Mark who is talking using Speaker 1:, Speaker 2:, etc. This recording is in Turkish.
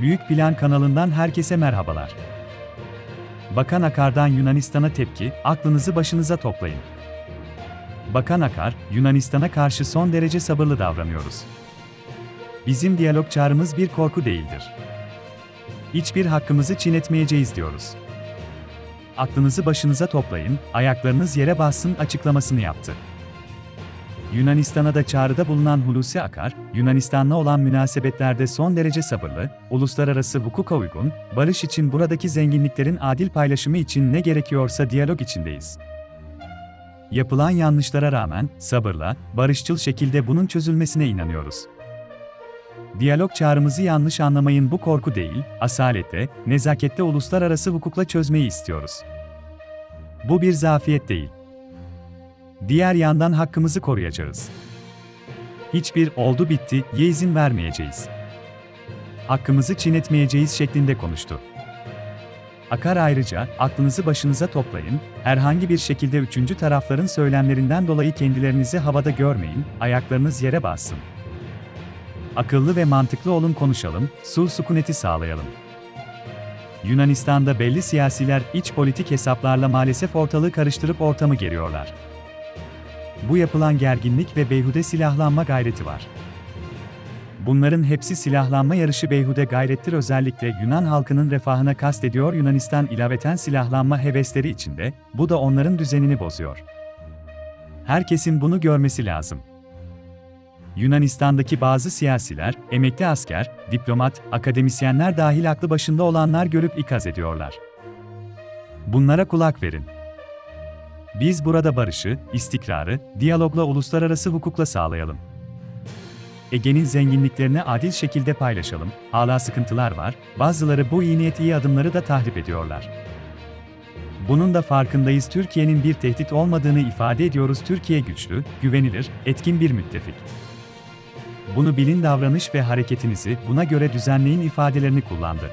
Speaker 1: Büyük Plan kanalından herkese merhabalar. Bakan Akar'dan Yunanistan'a tepki, aklınızı başınıza toplayın. Bakan Akar, Yunanistan'a karşı son derece sabırlı davranıyoruz. Bizim diyalog çağrımız bir korku değildir. Hiçbir hakkımızı çiğnetmeyeceğiz diyoruz. Aklınızı başınıza toplayın, ayaklarınız yere bassın açıklamasını yaptı. Yunanistan'a da çağrıda bulunan Hulusi Akar, Yunanistan'la olan münasebetlerde son derece sabırlı, uluslararası hukuka uygun, barış için buradaki zenginliklerin adil paylaşımı için ne gerekiyorsa diyalog içindeyiz. Yapılan yanlışlara rağmen sabırla, barışçıl şekilde bunun çözülmesine inanıyoruz. Diyalog çağrımızı yanlış anlamayın bu korku değil, asalette, nezakette uluslararası hukukla çözmeyi istiyoruz. Bu bir zafiyet değil. Diğer yandan hakkımızı koruyacağız. Hiçbir oldu bitti ye izin vermeyeceğiz. Hakkımızı çiğnetmeyeceğiz şeklinde konuştu. Akar ayrıca, aklınızı başınıza toplayın, herhangi bir şekilde üçüncü tarafların söylemlerinden dolayı kendilerinizi havada görmeyin, ayaklarınız yere bassın. Akıllı ve mantıklı olun konuşalım, sul sükuneti sağlayalım. Yunanistan'da belli siyasiler iç politik hesaplarla maalesef ortalığı karıştırıp ortamı geriyorlar. Bu yapılan gerginlik ve beyhude silahlanma gayreti var. Bunların hepsi silahlanma yarışı beyhude gayrettir özellikle Yunan halkının refahına kastediyor Yunanistan ilaveten silahlanma hevesleri içinde, bu da onların düzenini bozuyor. Herkesin bunu görmesi lazım. Yunanistan'daki bazı siyasiler, emekli asker, diplomat, akademisyenler dahil aklı başında olanlar görüp ikaz ediyorlar. Bunlara kulak verin. Biz burada barışı, istikrarı, diyalogla uluslararası hukukla sağlayalım. Ege'nin zenginliklerini adil şekilde paylaşalım. Hala sıkıntılar var, bazıları bu iyi niyet iyi adımları da tahrip ediyorlar. Bunun da farkındayız Türkiye'nin bir tehdit olmadığını ifade ediyoruz Türkiye güçlü, güvenilir, etkin bir müttefik. Bunu bilin davranış ve hareketinizi buna göre düzenleyin ifadelerini kullandı.